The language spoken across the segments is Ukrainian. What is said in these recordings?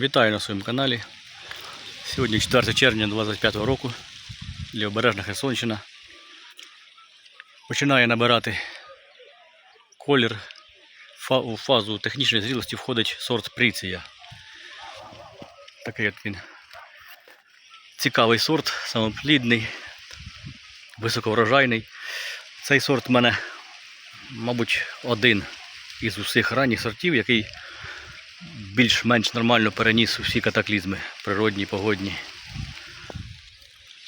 Вітаю на своєму каналі. Сьогодні 4 червня 2025 року. Лівобережна Херсонщина. Починає набирати колір. У фазу технічної зрілості входить сорт Пріція. Такий от він. Цікавий сорт, самоплідний, високоврожайний. Цей сорт в мене, мабуть, один із усіх ранніх сортів, який більш-менш нормально переніс усі катаклізми природні, погодні,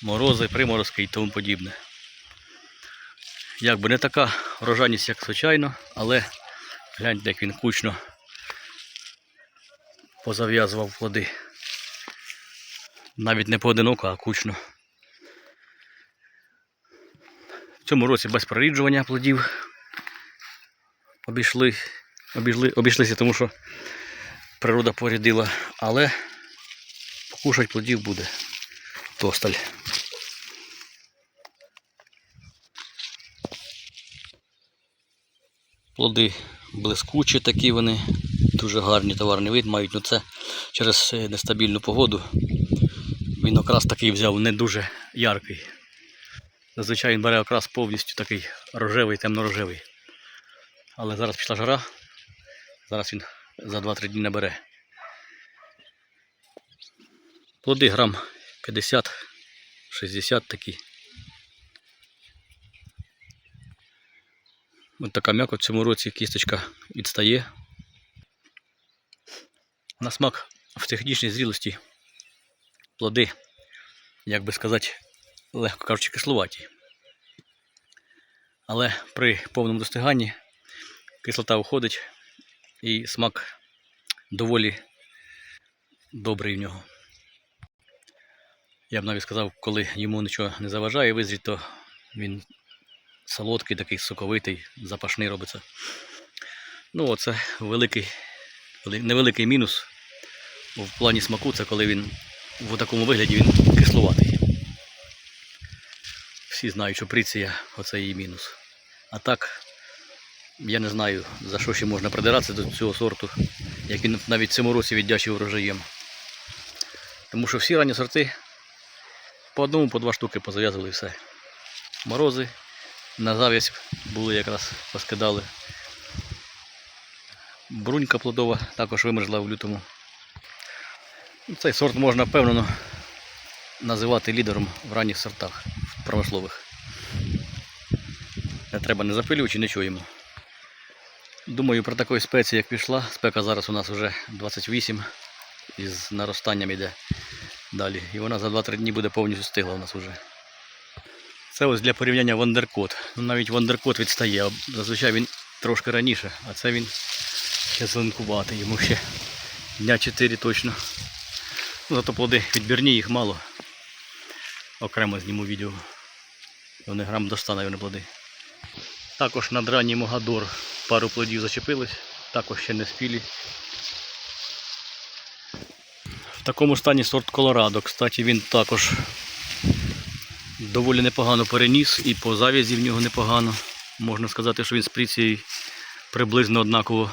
морози, приморозки і тому подібне. Якби не така врожайність, як звичайно, але гляньте, як він кучно позав'язував плоди. Навіть не поодиноко, а кучно. В цьому році без проріджування плодів обійшли, обійшли, обійшлися, тому що природа порядила, але покушать плодів буде тосталь. Плоди блискучі такі вони, дуже гарні товарний вид мають, ну це через е, нестабільну погоду. Він окрас такий взяв не дуже яркий. Зазвичай він бере окрас повністю такий рожевий, темно-рожевий. Але зараз пішла жара, зараз він за 2-3 дні набере. Плоди грам 50-60 такі. Ось така м'яко в цьому році кісточка відстає. На смак в технічній зрілості плоди, як би сказати, легко кажучи, кисловаті. Але при повному достиганні кислота уходить і смак доволі добрий в нього. Я б навіть сказав, коли йому нічого не заважає визріти, то він солодкий, такий соковитий, запашний робиться. Ну, оце великий, невеликий мінус в плані смаку, це коли він в такому вигляді він кисловатий. Всі знають, що приція оце її мінус. А так, я не знаю, за що ще можна придиратися до цього сорту, як він навіть в цьому році віддячив врожаєм. Тому що всі ранні сорти по одному, по два штуки позав'язували і все. Морози на зав'язь були якраз поскидали. Брунька плодова також вимерзла в лютому. Ну, Цей сорт можна впевнено називати лідером в ранніх сортах промислових. Не треба не запилювати, нічого йому. Думаю, при такої спеції, як пішла, спека зараз у нас вже 28 із наростанням іде далі. І вона за 2-3 дні буде повністю стигла у нас вже. Це ось для порівняння Вандеркот. Ну, навіть Вандеркот відстає, зазвичай він трошки раніше, а це він ще зеленкуватий, йому ще дня 4 точно. Ну, зато плоди відбірні, їх мало. Окремо зніму відео. Вони грам до 100, навіть, плоди. Також над ранній Могадор пару плодів зачепились, також ще не спілі. В такому стані сорт Колорадо. Кстати, він також доволі непогано переніс і по завязі в нього непогано. Можна сказати, що він з пріцією приблизно однаково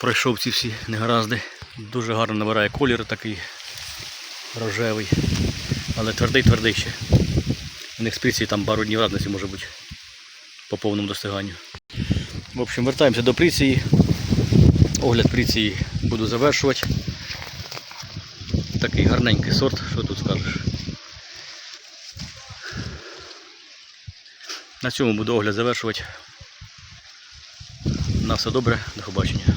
пройшов ці всі негаразди. Дуже гарно набирає колір такий рожевий, але твердий-твердий ще. У них з пріцією там пару днів разниці може бути по повному достиганню. В общем, вертаємося до пріції. Огляд пріції буду завершувати. Такий гарненький сорт, що тут скажеш. На цьому буду огляд завершувати. На все добре, до побачення.